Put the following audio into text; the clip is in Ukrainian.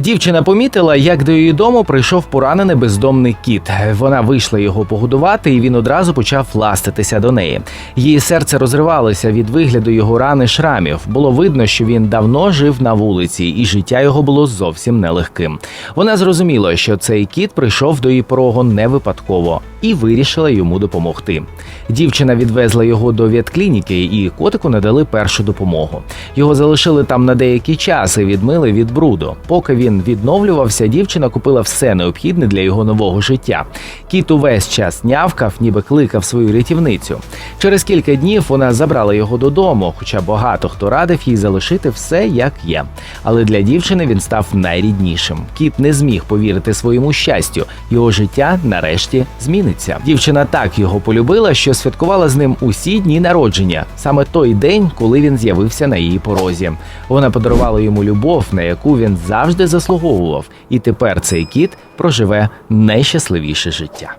Дівчина помітила, як до її дому прийшов поранений бездомний кіт. Вона вийшла його погодувати, і він одразу почав ластитися до неї. Її серце розривалося від вигляду його рани шрамів. Було видно, що він давно жив на вулиці, і життя його було зовсім нелегким. Вона зрозуміла, що цей кіт прийшов до її порогу не випадково і вирішила йому допомогти. Дівчина відвезла його до ветклініки і котику надали першу допомогу. Його залишили там на деякий час і відмили від бруду. Поки він відновлювався, дівчина купила все необхідне для його нового життя. Кіт увесь час нявкав, ніби кликав свою рятівницю. Через кілька днів вона забрала його додому, хоча багато хто радив їй залишити все як є. Але для дівчини він став найріднішим. Кіт не зміг повірити своєму щастю. Його життя нарешті зміниться. Дівчина так його полюбила, що святкувала з ним усі дні народження, саме той день, коли він з'явився на її порозі. Вона подарувала йому любов, на яку він завжди заслуговував, і тепер цей кіт проживе найщасливіше життя.